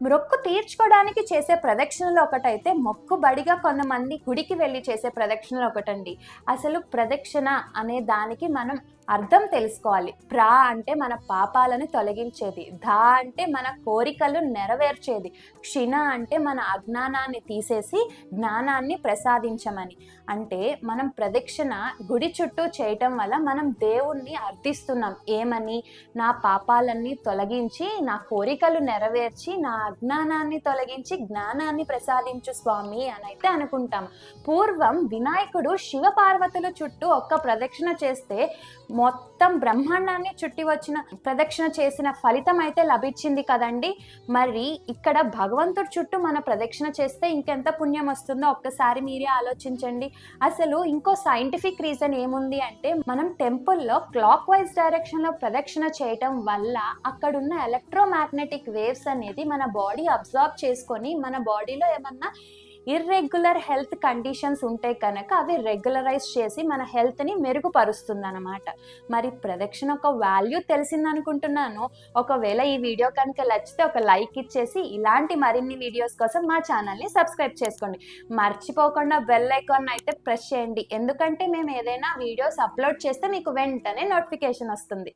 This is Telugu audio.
మొక్కు తీర్చుకోవడానికి చేసే ప్రదక్షిణలు ఒకటైతే మొక్కుబడిగా కొంతమంది గుడికి వెళ్ళి చేసే ప్రదక్షిణలు ఒకటండి. అసలు ప్రదక్షిణ అనే దానికి మనం అర్థం తెలుసుకోవాలి. ప్రా అంటే మన పాపాలను తొలగించేది. ధా అంటే మన కోరికలు నెరవేర్చేది. క్షిణ అంటే మన అజ్ఞానాన్ని తీసేసి జ్ఞానాన్ని ప్రసాదించమని. అంటే మనం ప్రదక్షిణ గుడి చుట్టూ చేయటం వల్ల మనం దేవుణ్ణి అర్థిస్తున్నాం. ఏమని? నా పాపాలన్నీ తొలగించి నా కోరికలు నెరవేర్చి నా అజ్ఞానాన్ని తొలగించి జ్ఞానాన్ని ప్రసాదించు స్వామి అని అయితే అనుకుంటాం. పూర్వం వినాయకుడు శివ పార్వతుల చుట్టూ ఒక్క ప్రదక్షిణ చేస్తే మొత్తం బ్రహ్మాండాన్ని చుట్టి వచ్చిన ప్రదక్షిణ చేసిన ఫలితం అయితే లభించింది కదండి. మరి ఇక్కడ భగవంతుడి చుట్టూ మన ప్రదక్షిణ చేస్తే ఇంకెంత పుణ్యం వస్తుందో ఒక్కసారి మీరే ఆలోచించండి. అసలు ఇంకో సైంటిఫిక్ రీజన్ ఏముంది అంటే మనం టెంపుల్లో క్లాక్ వైజ్ డైరెక్షన్లో ప్రదక్షిణ చేయటం వల్ల అక్కడున్న ఎలక్ట్రోమాగ్నెటిక్ వేవ్స్ అనేది మన బాడీ అబ్జర్వ్ చేసుకొని మన బాడీలో ఏమన్నా ఇర్రెగ్యులర్ హెల్త్ కండిషన్స్ ఉంటే కనుక అవి రెగ్యులరైజ్ చేసి మన హెల్త్ని మెరుగుపరుస్తుంది అనమాట మరి ప్రదక్షిణ ఒక వాల్యూ తెలిసిందనుకుంటున్నాను. ఒకవేళ ఈ వీడియో కనుక నచ్చితే ఒక లైక్ ఇచ్చేసి ఇలాంటి మరిన్ని వీడియోస్ కోసం మా ఛానల్ని సబ్స్క్రైబ్ చేసుకోండి. మర్చిపోకుండా బెల్ ఐకాన్ అయితే ప్రెస్ చేయండి. ఎందుకంటే మేము ఏదైనా వీడియోస్ అప్లోడ్ చేస్తే మీకు వెంటనే నోటిఫికేషన్ వస్తుంది.